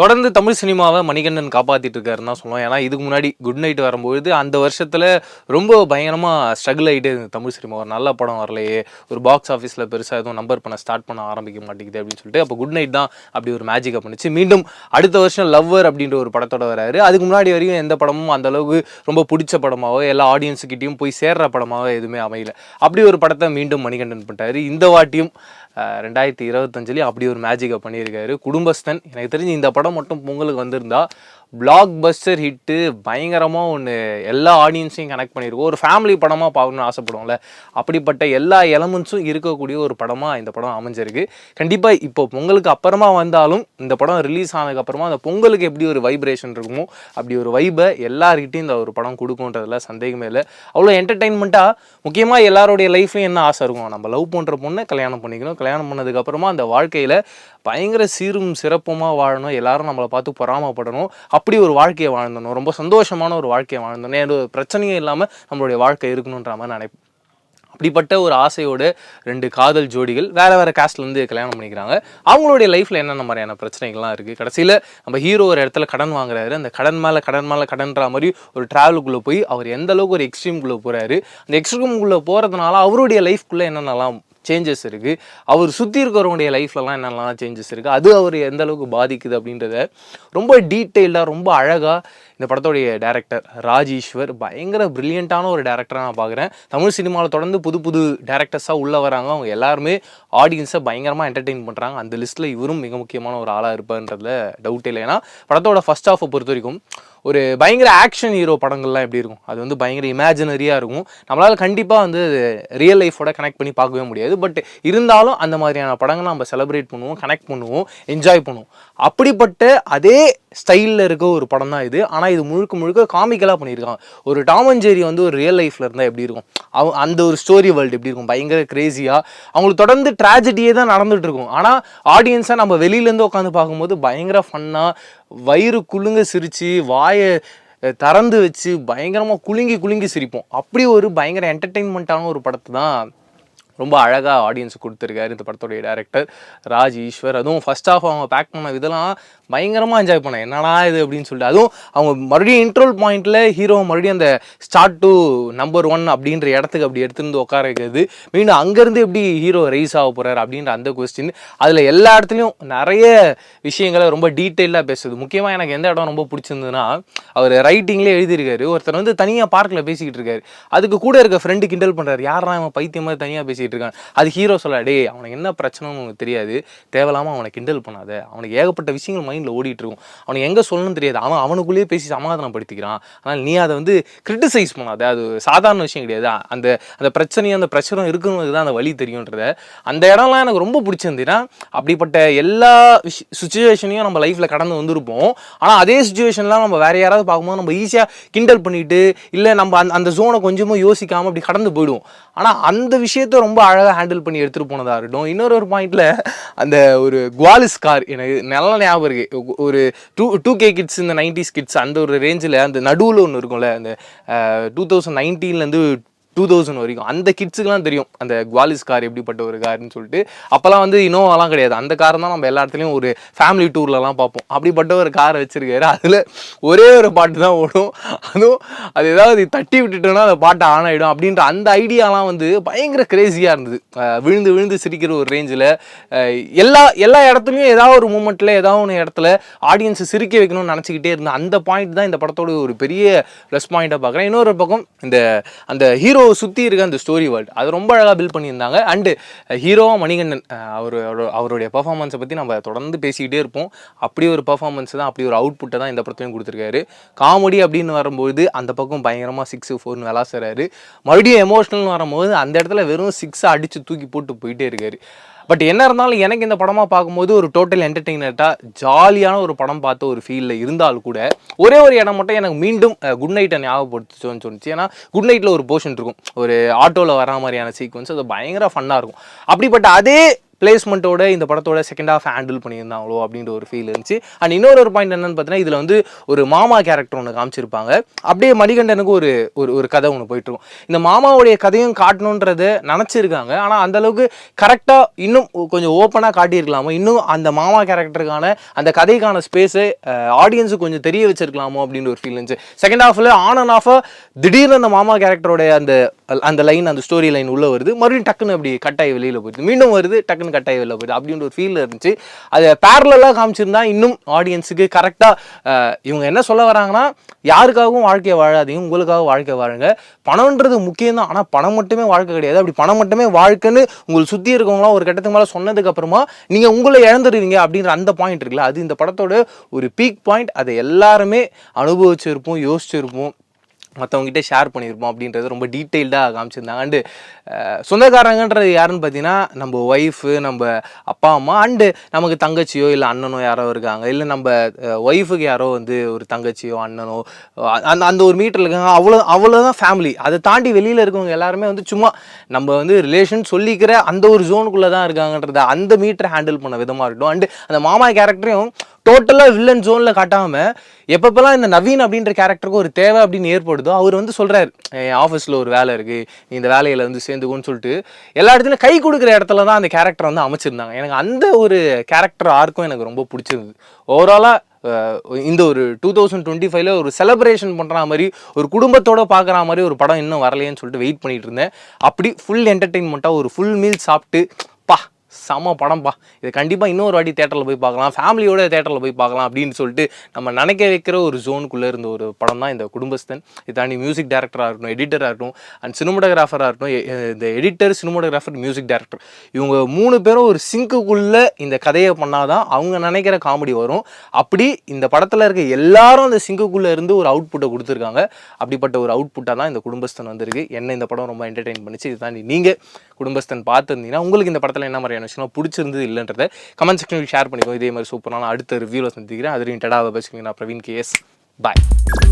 தொடர்ந்து தமிழ் சினிமாவை மணிகண்டன் காப்பாற்றிட்டு இருக்காருன்னு தான் சொல்லுவோம் ஏன்னா இதுக்கு முன்னாடி குட் நைட் வரும்பொழுது அந்த வருஷத்தில் ரொம்ப பயங்கரமாக ஸ்ட்ரகிள் ஆகிட்டே இருந்தது தமிழ் சினிமா. ஒரு நல்ல படம் வரலையே ஒரு பாக்ஸ் ஆஃபீஸில் பெருசாக எதுவும் நம்பர் பண்ண ஸ்டார்ட் பண்ண ஆரம்பிக்க மாட்டேங்குது அப்படின்னு சொல்லிட்டு அப்போ குட் நைட் தான் அப்படி ஒரு மேஜிக்கை பண்ணுச்சு. மீண்டும் அடுத்த வருஷம் லவ்வர் அப்படின்ற ஒரு படத்தோட வராரு. அதுக்கு முன்னாடி வரையும் எந்த படமும் அந்த அளவுக்கு ரொம்ப பிடிச்ச படமாவோ எல்லா ஆடியன்ஸுக்கிட்டையும் போய் சேர்ற படமாவோ எதுவுமே அமையல. அப்படி ஒரு படத்தை மீண்டும் மணிகண்டன் பண்ணிட்டாரு இந்த வாட்டியும் ரெண்டாயிரத்தி இருபத்தஞ்சிலையும் அப்படி ஒரு மேஜிக்கை பண்ணியிருக்காரு. குடும்பஸ்தன் எனக்கு தெரிஞ்சு இந்த படம் மட்டும் பொங்கலுக்கு வந்திருந்தா பிளாக் பஸ்டர் ஹிட்டு பயங்கரமாக ஒன்று எல்லா ஆடியன்ஸையும் கனெக்ட் பண்ணியிருக்கோம் ஒரு ஃபேமிலி படமாக பார்க்கணும்னு ஆசைப்படுவோம்ல. அப்படிப்பட்ட எல்லா எலமெண்ட்ஸும் இருக்கக்கூடிய ஒரு படமாக இந்த படம் அமைஞ்சிருக்கு. கண்டிப்பாக இப்போ பொங்கலுக்கு அப்புறமா வந்தாலும் இந்த படம் ரிலீஸ் ஆனதுக்கப்புறமா அந்த பொங்கலுக்கு எப்படி ஒரு வைப்ரேஷன் இருக்குமோ அப்படி ஒரு வைபை எல்லார்கிட்டையும் இந்த ஒரு படம் கொடுக்குன்றதுல சந்தேகமே இல்லை. அவ்வளோ என்டர்டைன்மெண்ட்டாக முக்கியமாக எல்லாருடைய லைஃப்லையும் என்ன ஆசை இருக்கும்? நம்ம லவ் பண்ணுற பொண்ணை கல்யாணம் பண்ணிக்கணும். கல்யாணம் பண்ணதுக்கப்புறமா அந்த வாழ்க்கையில் பயங்கர சீரும் சிறப்புமாக வாழணும். எல்லாரும் நம்மளை பார்த்து பொறாமப்படணும். அப்படி ஒரு வாழ்க்கையை வாழ்ந்தணும் ரொம்ப சந்தோஷமான ஒரு வாழ்க்கையை வாழ்ந்தணும் எந்த ஒரு பிரச்சனையும் இல்லாமல் நம்மளுடைய வாழ்க்கை இருக்கணுன்ற மாதிரி நினைப்பேன் அப்படிப்பட்ட ஒரு ஆசையோடு ரெண்டு காதல் ஜோடிகள் வேறு வேறு காஸ்ட்லேருந்து கல்யாணம் பண்ணிக்கிறாங்க. அவங்களுடைய லைஃப்பில் என்னென்ன மாதிரியான பிரச்சனைகள்லாம் இருக்குது கடைசியில் நம்ம ஹீரோ ஒரு இடத்துல கடன் வாங்குறாரு. அந்த கடன் மேலே கடன் மேலே கடன்ற மாதிரி ஒரு ட்ராவலுக்குள்ளே போய் அவர் எந்த அளவுக்கு ஒரு எக்ஸ்ட்ரீம்குள்ளே போகிறாரு அந்த எக்ஸ்ட்ரீம்குள்ளே போகிறதுனால அவருடைய லைஃப்குள்ளே என்னென்னலாம் சேஞ்சஸ் இருக்குது அவர் சுற்றி இருக்கிறவங்களுடைய லைஃப்லலாம் என்னெல்லாம் சேஞ்சஸ் இருக்குது அது அவர் எந்த அளவுக்கு பாதிக்குது அப்படின்றத ரொம்ப டீட்டெயில்டாக ரொம்ப அழகாக இந்த படத்தோடைய டேரக்டர் ராஜீஸ்வர் பயங்கர ப்ரில்லியண்ட்டான ஒரு டேரக்டராக நான் பார்க்குறேன் தமிழ் சினிமாவில் தொடர்ந்து புது புது டேரக்டர்ஸாக உள்ளே வராங்க. அவங்க எல்லாருமே ஆடியன்ஸை பயங்கரமாக என்டர்டெயின் பண்ணுறாங்க அந்த லிஸ்ட்டில் இவரும் மிக முக்கியமான ஒரு ஆளாக இருப்பார்ன்றதுல டவுட் இல்லை. ஏன்னா படத்தோட ஃபர்ஸ்ட் ஹாஃபை பொறுத்த வரைக்கும் ஒரு பயங்கர ஆக்ஷன் ஹீரோ படங்கள்லாம் எப்படி இருக்கும்? அது வந்து பயங்கர இமேஜினரியாக இருக்கும். நம்மளால் கண்டிப்பாக வந்து ரியல் லைஃபோட கனெக்ட் பண்ணி பார்க்கவே முடியாது. பட் இருந்தாலும் அந்த மாதிரியான படங்களை நம்ம செலிப்ரேட் பண்ணுவோம் கனெக்ட் பண்ணுவோம் என்ஜாய் பண்ணுவோம். அப்படிப்பட்ட அதே ஸ்டைலில் இருக்க ஒரு படம் தான் இது. ஆனால் இது முழுக்க முழுக்க காமிக்கலாக பண்ணியிருக்காங்க. ஒரு டாம் அண்ட் ஜெரி வந்து ஒரு ரியல் லைஃப்பில் இருந்தால் எப்படி இருக்கும்? அவ அந்த ஒரு ஸ்டோரி வேர்ல்டு எப்படி இருக்கும்? பயங்கர கிரேசியாக அவங்களுக்கு தொடர்ந்து ட்ராஜடியே தான் நடந்துட்டு இருக்கும் ஆனால் ஆடியன்ஸாக நம்ம வெளியிலேருந்து உட்காந்து பார்க்கும்போது பயங்கர ஃபன்னாக வயிறு குலுங்க சிரித்து வாயை திறந்து வச்சு பயங்கரமாக குலுங்கி குலுங்கி சிரிப்போம். அப்படி ஒரு பயங்கர என்டர்டெயின்மெண்ட்டான ஒரு படத்தை தான் ரொம்ப அழகாக ஆடியன்ஸ் கொடுத்துருக்காரு இந்த படத்துடைய டேரக்டர் ராஜ் ஈஸ்வர். அதுவும் ஃபஸ்ட் ஆஃப் அவங்க பேக் பண்ண இதெல்லாம் பயங்கரமாக என்ஜாய் பண்ணேன். என்னடா இது அப்படின்னு சொல்லிட்டு. அதுவும் அவங்க மறுபடியும் இன்ட்ரோல் பாயிண்ட்டில் ஹீரோ மறுபடியும் அந்த ஸ்டார்ட் டு நம்பர் ஒன் அப்படின்ற இடத்துக்கு அப்படி எடுத்துருந்து உட்கார வைக்கிறது. மீண்டும் அங்கேருந்து எப்படி ஹீரோ ரைஸ் ஆக போகிறார் அப்படின்ற அந்த கொஸ்டின் அதில் எல்லா இடத்துலையும் நிறைய விஷயங்களை ரொம்ப டீட்டெயிலாக பேசுது. முக்கியமாக எனக்கு எந்த இடம் ரொம்ப பிடிச்சிருந்ததுன்னா அவர் ரைட்டிங்லேயே எழுதியிருக்காரு. ஒருத்தர் வந்து தனியாக பார்க்கில் பேசிக்கிட்டு இருக்காரு. அதுக்கு கூட இருக்க ஃப்ரெண்டு கிண்டல் பண்ணுறாரு யாரா அவன் பைத்தியம் தனியாக தனியாக பேசிக்கிட்டு இருக்கான் அது ஹீரோ சொல்ல அவனுக்கு என்ன பிரச்சனைன்னு உனக்கு தெரியாது. தேவையில்லாமல் அவனை கிண்டல் பண்ணாத. அவனுக்கு ஏகப்பட்ட விஷயங்கள் மைண்டில் ஓடிட்டு இருக்கும். அவனுக்கு எங்கே சொல்லணும்னு தெரியாது. அவன் அவனுக்குள்ளேயே பேசி சமாதானப்படுத்திக்கிறான். ஆனால் நீ அதை வந்து கிரிட்டிசைஸ் பண்ணாத. அது சாதாரண விஷயம் கிடையாது. அந்த அந்த பிரச்சனையும் அந்த பிரச்சனை இருக்கிறவங்களுக்கு தான் அந்த வழி தெரியுன்றத. அந்த இடம்லாம் எனக்கு ரொம்ப பிடிச்சிருந்துன்னா அப்படிப்பட்ட எல்லா விஷ சுச்சுவேஷனையும் நம்ம லைஃப்பில் கடந்து வந்திருப்போம். ஆனால் அதே சுச்சுவேஷன்லாம் நம்ம வேற யாராவது பார்க்கும்போது நம்ம ஈஸியாக கிண்டல் பண்ணிட்டு இல்லை நம்ம அந்த அந்த ஜோனை கொஞ்சமும் யோசிக்காமல் அப்படி கடந்து போயிடுவோம். ஆனால் அந்த விஷயத்த ரொம்ப அழகாக ஹேண்டில் பண்ணி எடுத்துகிட்டு போனதாக இருக்கட்டும். இன்னொரு ஒரு பாயிண்ட்ல அந்த ஒரு குவாலிஸ் கார் எனக்கு நல்ல ஞாபகம் இருக்குது ஒரு டூ டூ கே கிட்ஸ் இந்த நைன்டிஸ் கிட்ஸ் அந்த ஒரு ரேஞ்சில் அந்த நடுவில் ஒன்று இருக்கும்ல அந்த டூ தௌசண்ட் நைன்டீன்லேருந்து டூ தௌசண்ட் வரைக்கும். அந்த கிட்ஸுக்குலாம் தெரியும். அந்த குவாலிஸ் கார் எப்படிப்பட்ட ஒரு கார்னு சொல்லிட்டு. அப்போல்லாம் வந்து இனோவாலாம் கிடையாது. அந்த கார் தான் நம்ம எல்லா இடத்துலையும் ஒரு ஃபேமிலி டூர்லலாம் பார்ப்போம். அப்படிப்பட்ட ஒரு காரை வச்சுருக்காரு. அதில் ஒரே ஒரு பாட்டு தான் ஓடும். அதுவும் அது ஏதாவது தட்டி விட்டுட்டோன்னா அந்த பாட்டு ஆன் ஆகிடும் அப்படின்ற அந்த ஐடியாலாம் வந்து பயங்கர கிரேசியாக இருந்தது. விழுந்து விழுந்து சிரிக்கிற ஒரு ரேஞ்சில் எல்லா எல்லா இடத்துலையும் ஏதாவது ஒரு மூமெண்ட்டில் ஏதாவது ஒன்று இடத்துல ஆடியன்ஸை சிரிக்க வைக்கணும்னு நினச்சிக்கிட்டே இருந்தேன் அந்த பாயிண்ட் தான் இந்த படத்தோட ஒரு பெரிய ப்ளஸ் பாயிண்ட்டாக பார்க்குறேன். இன்னொரு பக்கம் இந்த அந்த ஹீரோ சுற்றி இருக்க அந்த ஸ்டோரி வேர்ல்டு அது ரொம்ப அழகாக பில்ட் பண்ணியிருந்தாங்க. அண்டு ஹீரோவா மணிகண்டன் அவர் அவருடைய பர்ஃபார்மன்ஸை பற்றி நம்ம தொடர்ந்து பேசிக்கிட்டே இருப்போம். அப்படி ஒரு பர்ஃபார்மன்ஸ் தான் அப்படி ஒரு அவுட்புட்டை தான் இந்த படத்தையும் கொடுத்துருக்காரு. காமெடி அப்படின்னு வரும்போது அந்த பக்கம் பயங்கரமாக சிக்ஸ் ஃபோர்னு விளாசுறாரு மறுபடியும் எமோஷனல்னு வரும்போது அந்த இடத்துல வெறும் சிக்ஸை அடித்து தூக்கி போட்டு போயிட்டே இருக்காரு. பட் என்ன இருந்தாலும் எனக்கு இந்த படமாக பார்க்கும்போது ஒரு டோட்டல் என்டர்டெயினர்ட்டாக ஜாலியான ஒரு படம் பார்த்த ஒரு ஃபீலில் இருந்தால் கூட ஒரே ஒரு இடம் மட்டும் எனக்கு மீண்டும் குட் நைட்டை ஞாபகப்படுத்துச்சோன்னு சொன்னிச்சு ஏன்னா குட் நைட்டில் ஒரு போர்ஷன் இருக்கும். ஒரு ஆட்டோவில் வரா மாதிரியான சீக்வன்ஸ் அது பயங்கர ஃபன்னாக இருக்கும். அப்படிப்பட்ட அதே பிளேஸ்மெண்ட்டோட இந்த படத்தோட செகண்ட் ஹாஃப் ஹேண்டில் பண்ணியிருந்தாங்களோ அப்படின்ற ஒரு ஃபீல் இருந்துச்சு. அண்ட் இன்னொரு ஒரு பாயிண்ட் என்னன்னு பார்த்தீங்கன்னா இதில் வந்து ஒரு மாமா கேரக்டர் ஒன்று காமிச்சிருப்பாங்க. அப்படியே மணிகண்டனுக்கு ஒரு ஒரு ஒரு கதை ஒன்று போயிட்டு இந்த மாமாவுடைய கதையும் காட்டணுன்றத நினச்சிருக்காங்க. ஆனால் அந்த அளவுக்கு கரெக்டாக இன்னும் கொஞ்சம் ஓப்பனாக காட்டியிருக்கலாமோ இன்னும் அந்த மாமா கேரக்டருக்கான அந்த கதைக்கான ஸ்பேஸை ஆடியன்ஸுக்கு கொஞ்சம் தெரிய வச்சிருக்கலாமோ அப்படின்ற ஒரு ஃபீல் இருந்துச்சு. செகண்ட் ஹாஃபில் ஆன் அண்ட் ஆஃபாக திடீர்னு அந்த மாமா கேரக்டரோட அந்த அந்த லைன் அந்த ஸ்டோரி லைன் உள்ளே வருது. மறுபடியும் டக்குன்னு அப்படி கட்டாயி வெளியில் போயிடுது. மீண்டும் வருது டக்குன்னு கட்டாய வெளியில் போயிடுது. அப்படின்ற ஒரு ஃபீல் இருந்துச்சு. அதை பேரலாக காமிச்சிருந்தா இன்னும் ஆடியன்ஸுக்கு கரெக்டாக இவங்க என்ன சொல்ல வராங்கன்னா யாருக்காகவும் வாழ்க்கையை வாழாதீங்க உங்களுக்காக வாழ்க்கை வாழுங்க. பணம்ன்றது முக்கியம் தான் ஆனால் பணம் மட்டுமே வாழ்க்கை கிடையாது. அப்படி பணம் மட்டுமே வாழ்க்கைன்னு உங்களுக்கு சுற்றி இருக்கவங்களாம் ஒரு கட்டத்துக்கு மேலே சொன்னதுக்கப்புறமா நீங்கள் உங்களை இழந்துருவீங்க அப்படின்ற அந்த பாயிண்ட் இருக்குல்ல அது இந்த படத்தோட ஒரு பீக் பாயிண்ட் அதை எல்லாருமே அனுபவிச்சிருப்போம் யோசிச்சிருப்போம். மற்றவங்ககிட்ட ஷேர் பண்ணியிருப்போம் அப்படின்றது ரொம்ப டீட்டெயில்டாக காமிச்சிருந்தாங்க. அண்டு சொந்தக்காரங்கன்றது யாருன்னு பார்த்தீங்கன்னா நம்ம ஒய்ஃபு நம்ம அப்பா அம்மா அண்டு நமக்கு தங்கச்சியோ இல்லை அண்ணனோ யாரோ இருக்காங்க. இல்லை நம்ம ஒய்ஃபுக்கு யாரோ வந்து ஒரு தங்கச்சியோ அண்ணனோ அந்த அந்த ஒரு மீட்டரில் இருக்காங்க. அவ்வளோ அவ்வளோதான் ஃபேமிலி அதை தாண்டி வெளியில் இருக்கவங்க எல்லாருமே வந்து சும்மா நம்ம வந்து ரிலேஷன் சொல்லிக்கிற அந்த ஒரு ஜோனுக்குள்ளே தான் இருக்காங்கன்றத அந்த மீட்டரை ஹேண்டில் பண்ண விதமாக இருக்கட்டும். அண்டு அந்த மாமா கேரக்டரையும் டோட்டலாக வில்லன் ஜோனில் காட்டாமல் எப்பப்பெல்லாம் இந்த நவீன் அப்படின்ற கேரக்டருக்கு ஒரு தேவை அப்படின்னு ஏற்படுதோ அவர் வந்து சொல்கிறார் என் ஆஃபீஸில் ஒரு வேலை இருக்குது நீ இந்த வேலையில் வந்து சேர்ந்துக்கோன்னு சொல்லிட்டு எல்லா இடத்துலையும் கை கொடுக்குற இடத்துல தான் அந்த கேரக்டர் வந்து அமைச்சிருந்தாங்க. எனக்கு அந்த ஒரு கேரக்டர் ஆர்க்கும் எனக்கு ரொம்ப பிடிச்சிருந்தது. ஓவராலாக இந்த ஒரு டூ தௌசண்ட் டுவெண்ட்டி ஃபைவ்ல ஒரு செலிப்ரேஷன் பண்ணுற மாதிரி ஒரு குடும்பத்தோட பார்க்குற மாதிரி ஒரு படம் இன்னும் வரலையேன்னு சொல்லிட்டு வெயிட் பண்ணிட்டு இருந்தேன். அப்படி ஃபுல் என்டர்டெயின்மெண்ட்டாக ஒரு ஃபுல் மீல் சாப்பிட்டு செம படம்ப்பா இது கண்டிப்பாக இன்னொரு வாட்டி தேட்டரில் போய் பார்க்கலாம். ஃபேமிலியோட தேட்டரில் போய் பார்க்கலாம் அப்படின்னு சொல்லிட்டு நம்ம நினைக்க வைக்கிற ஒரு ஜோனுக்குள்ளே இருந்த ஒரு படம் தான் இந்த குடும்பஸ்தன். இது தாண்டி மியூசிக் டேரக்டராக இருக்கட்டும் எடிட்டராக இருக்கட்டும் அண்ட் சினிமோட்டோகிராஃபராக இருக்கட்டும் இந்த எடிட்டர் சினிமோட்டோகிராஃபர் மியூசிக் டேரக்டர் இவங்க மூணு பேரும் ஒரு சிங்குக்குள்ளே இந்த கதையை பண்ணாதான் அவங்க நினைக்கிற காமெடி வரும். அப்படி இந்த படத்தில் இருக்க எல்லாரும் அந்த சிங்குக்குள்ளே இருந்து ஒரு அவுட்புட்டை கொடுத்துருக்காங்க. அப்படிப்பட்ட ஒரு அவுட்புட்டாக தான் இந்த குடும்பஸ்தன் வந்திருக்கு. என்ன இந்த படம் ரொம்ப என்டர்டெயின் பண்ணிச்சு? இது தாண்டி நீங்கள் குடும்பஸ்தன் பார்த்துருந்தீங்கன்னா உங்களுக்கு இந்த படத்தில் என்ன மாதிரியான விஷயம் பிடிச்சிருந்தது இல்லைன்றத கமெண்ட் செக்ஷனில் ஷேர் பண்ணிக்கோ. இதே மாதிரி சூப்பரான அடுத்த ரிவ்யூவில் சந்திக்கிறேன். அது ரிலேட்டடாக பேசுகிறேன் நான் பிரவீன் கேஎஸ் பாய்